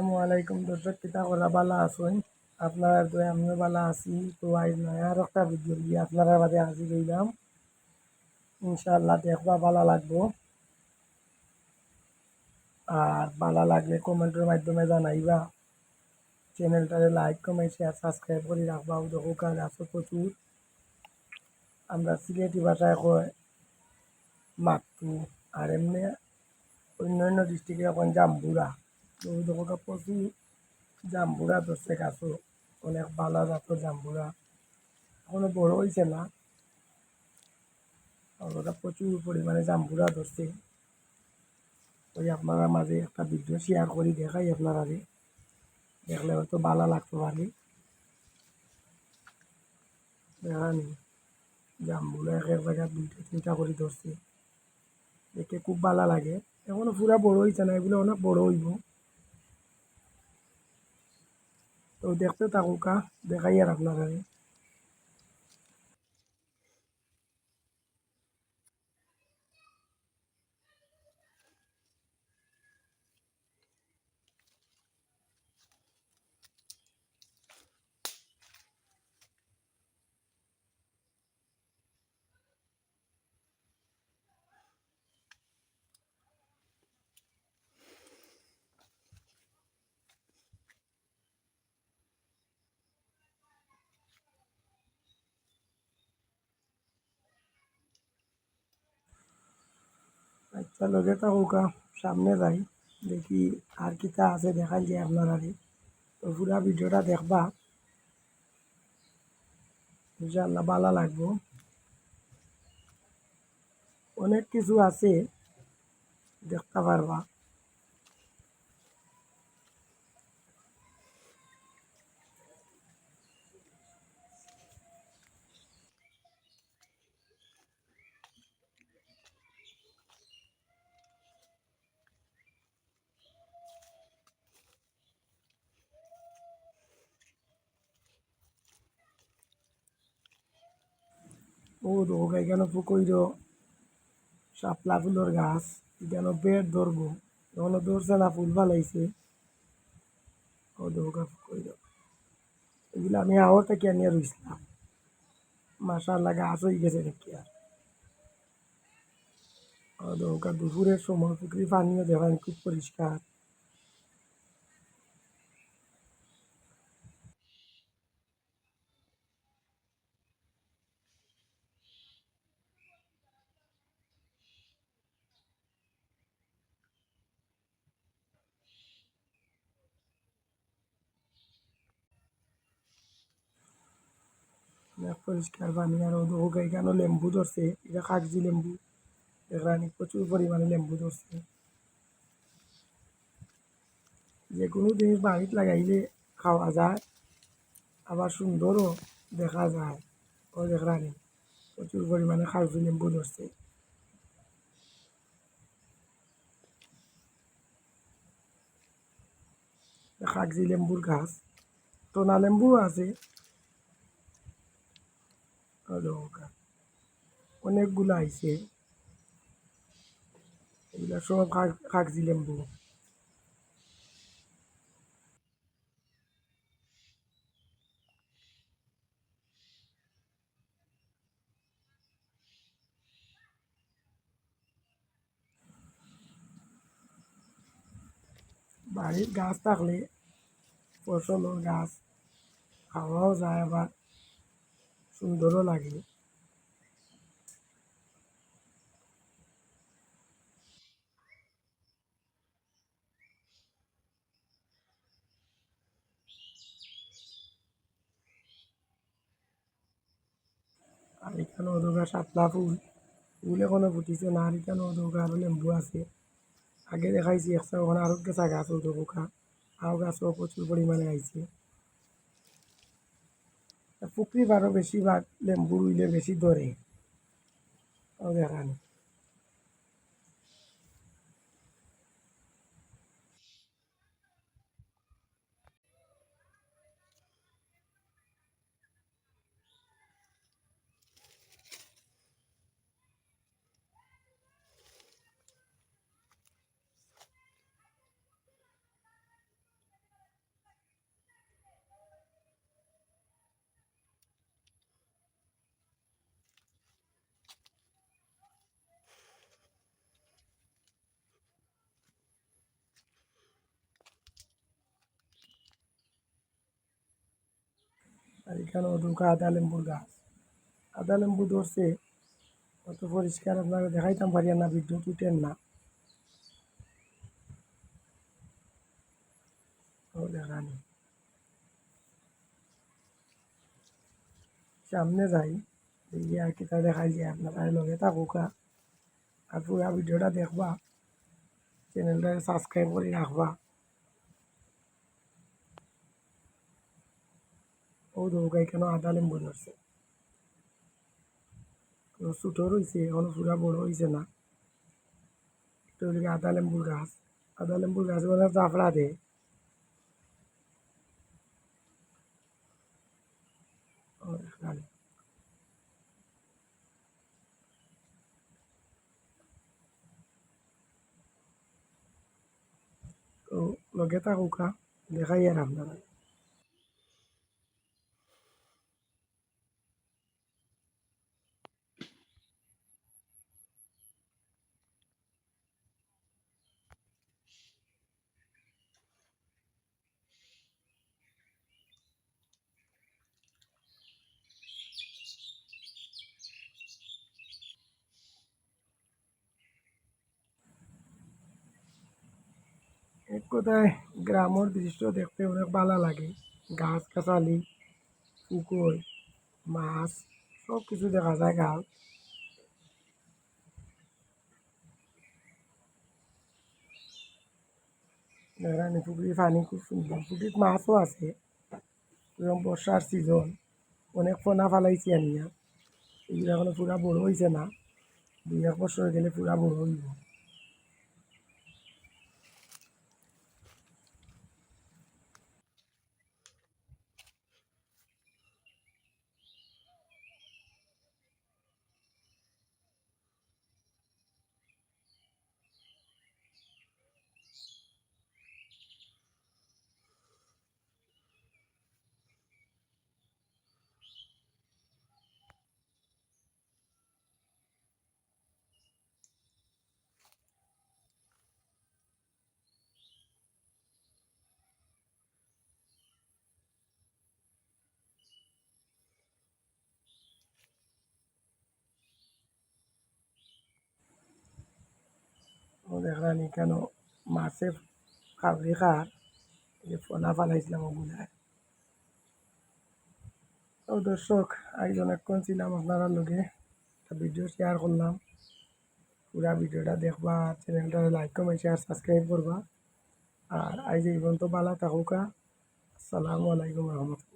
আসসালামু আলাইকুম দর্শক, কিতা করা বালা আছেন আপনারা তো আমিও বালা আছি। তো আজ নয়া আর একটা ভিডিও দিয়ে আপনারা মাঝে হাজির হইলাম। ইনশাআল্লাহ দেখবা ভালো লাগবো। আর ভালো লাগলে কমেন্টের মাধ্যমে জানাইবা। চ্যানেলটারে লাইক, কমেন্ট, শেয়ার, সাবস্ক্রাইব করে রাখবা। দেখো কাজ আছে প্রচুর। আমরা সিলেটি ভাষায় কয় মাকটু আর এমনি অন্য অন্য ডিস্ট্রিক্টে এখন জাম্বুরা। তো দেখো কা প্রচুর জাম্বুরা ধরছে গাছও অনেক ভালো জাতের জাম্বুরা এখনও বড় হয়েছে না? ওরা প্রচুর পরিমাণে জাম্বুরা ধরছে ওই আপনারা মাঝে একটা ভিডিও শেয়ার করি দেখাই আপনারা দেখলে হয়তো ভালো লাগতে পারে দেখানি জাম্বুরা এক এক জায়গায় দুইটা, তিনটা করে ধরছে দেখে খুব ভালো লাগে। এখনও পুরা বড় হয়েছে না এগুলো অনেক বড় হইব। তো দেখতে থাকুকা দেখাই আর আপনারা আচ্ছা যেটা থাকুকা সামনে যাই, দেখি আর কিতা আছে দেখাই যায় আপনারা তো পুরা ভিডিওটা দেখবা। ইনশাল্লাহ ভালো লাগবো। অনেক কিছু আছে, দেখতে পারবা। ও দেখো এখানে পুকুর শাপলা ফুলের গাছ। এখানে বেড ধরবো। এখনও ধরছে না, ফুল ফালাইছে। ও দেখো পুকুর এগুলো আমি আওয়ার থেকে আনিয়ে রইছিলাম। মাসাল্লাহ গাছ হয়ে গেছে দেখি আর। ও দেখো দুপুরের সময় পুকুরি পানিও দেখেন খুব পরিষ্কার। পরিষ্কার পানি আর ও দেখো এখানে লেম্বু ধরছে? এটা কাগজি লেম্বু। এখানে প্রচুর পরিমাণে লেম্বু ধরছে। যে কোনো জিনিস বাড়িতে লাগাইলে খাওয়া যায়, আবার সুন্দরও দেখা যায়। ও দেখরানি প্রচুর পরিমাণে কাগজি লেম্বু ধরছে। কাগজি লেম্বুর গাছ, টোনা লেম্বু আছে। অনেকগুলো আইছে এগুলা সব কাগজি লেম্বু বাড়ির গাছ থাকলে ফসলের গাছ খাওয়াও যায় আবার সুন্দরও লাগে। আর এখানে ওদোগা শাপলা ফুল। ফুল এখনও ফুটিছে না আর এখানে ওদোগা আরও লেম্বু আছে। আগে দেখাইছি একশো ওখানে আরও গেছা গাছ ওদোগা আরও গাছও প্রচুর পরিমাণে আইছে পুকুরি বারো বেশিরভাগ লেম্বু রুইলে বেশি ধরে। দেখান আর এখানেও ঢুকা আদা লেম্বুর গাছ। আদা লেম্বু ধরছে অত পরিষ্কার আপনারা দেখাইতাম পারি না ভিডিও তুটেন না। দেখানি সামনে যাই, দেখি আর কিতা দেখাই যায়, আপনারা লগে থাকুকা আর পুরা ভিডিওটা দেখবা চ্যানেলটা সাবস্ক্রাইব করে রাখবা। ও দৌকাই কেন আদা লেম্বু ধরছে। ছোটো রয়েছে এখনও পুরা বড় হয়েছে না। তো ওইদিকে আদা লেম্বুর গাছ আদা লেম্বুর গাছ বলে জাফড়া দেয় তো লগে থাকুকা দেখাই আর আপনারা এক কথায় গ্রামের দৃশ্য দেখতে অনেক ভালো লাগে। গাছ গাছালি, পুকুর, মাছ, সব কিছু দেখা যায় গাছ দেখেন পুকুরির পানি খুব সুন্দর। পুকুরির মাছও আছে। এবং বর্ষার সিজন অনেক পোনা ফালাইছি আনিয়া এগুলো এখনও পুরা বড় হয়েছে না। দুই এক বছর গেলে পুরা বড় হইব। দেখলাম কেন মাছে খাবরি খার যে ফোনা ফালাইছিলাম ওগুলায় তো দর্শক আজ অনেকক্ষণ ছিলাম আপনারা লগে ভিডিও শেয়ার করলাম পুরা ভিডিওটা দেখবা চ্যানেলটা লাইক কমেন্ট শেয়ার সাবস্ক্রাইব করবা আর আজ এই পর্যন্ত ভালো থাকুকা আসসালামু আলাইকুম রহমতুল্লাহ